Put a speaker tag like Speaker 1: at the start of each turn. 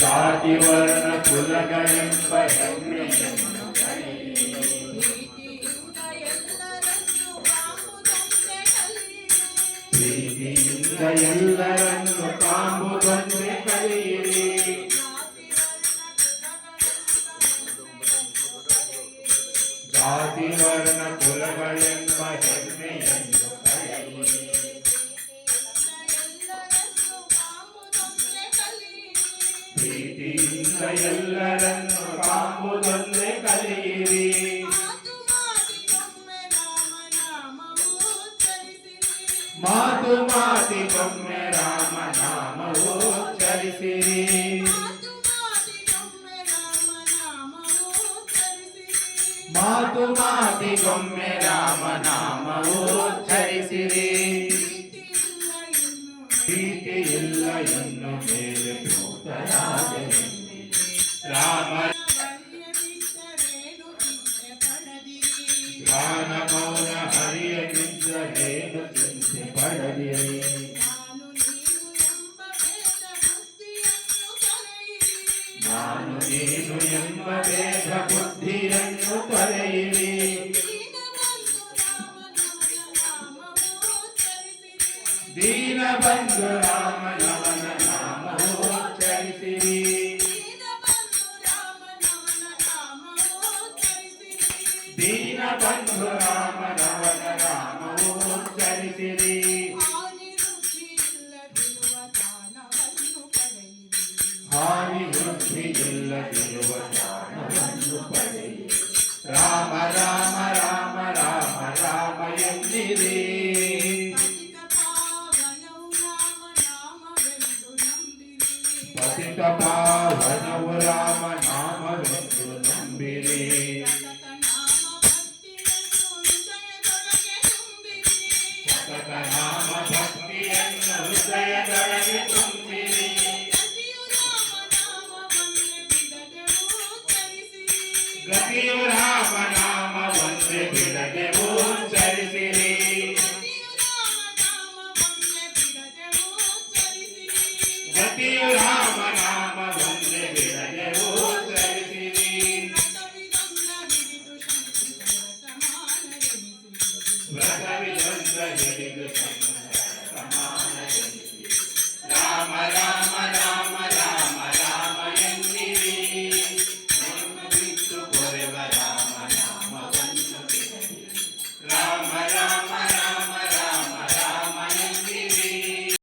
Speaker 1: ಜಾತಿ ವರ್ಣ ಕುಲಗಳೆಂಬ ಹೆಮ್ಮೆಯನ್ನು ಪ್ರೀತಿಯಿಂದ ಎಲ್ಲರನ್ನು ಕಾಂಬುದೊಂದೇ ಕಲಿಯಿರಿ ಜಾತಿ ವರ್ಣ ಕುಲಗಳೆಂಬ ಹೆಮ್ಮೆಯನ್ನು ಪ್ರೀತಿಯಿಂದ ಎಲ್ಲರನ್ನು ಕಾಂಬುದೊಂದೇ ಕಲಿಯಿರಿ ಮಾತು ಮಾತಿಗೊಮ್ಮೆ ರಾಮ ನಾಮವು ಉಚ್ಚರಿಸಿರಿ ಮಾತು ಮಾತಿಗೊಮ್ಮೆ ರಾಮ ನಾಮವು ಉಚ್ಚರಿಸಿರಿ ಪ್ರೀತಿ ಇಲ್ಲ ಇನ್ನು ಮೇಲೆ ಗಾನ ಮೌನ ಹರಿಯ ನಿದ್ದರೇನು ಚಿಂತೆ ಪಡದಿರಿ ನಾನು ನೀನು ಎಂಬ ಭೇದ ಬುದ್ಧಿಯನ್ನು ತೊರೆಯಿರಿ ದೀನ ಬಂಧು ರಾಮನವನ ದೀನ ಬಂಧು ರಾಮನವನ ನಾಮವು ಉಚ್ಚರಿಸಿರಿ ಹಾನಿ ವೃದ್ಧಿ ಇಲ್ಲದಿರುವ ಜ್ಞಾನವನ್ನು ಪಡೆಯಿರಿ ರಾಮ ರಾಮ ರಾಮ ರಾಮ ರಾಮ ಎಂದಿರಿ ಪತಿತ ಪಾವನವು ರಾಮ ಗತಿಯು ರಾಮನಾಮ ಒಂದೇ ಬಿಡದೆ ಉಚ್ಚರಿಸಿರಿ ಗತಿಯು ರಾಮನಾಮ ಒಂದೇ ಬಿಡದೆ ಉಚ್ಚರಿಸಿರಿ ವ್ರತವಿದೊಂದ ಹಿಡಿದು ಸಮ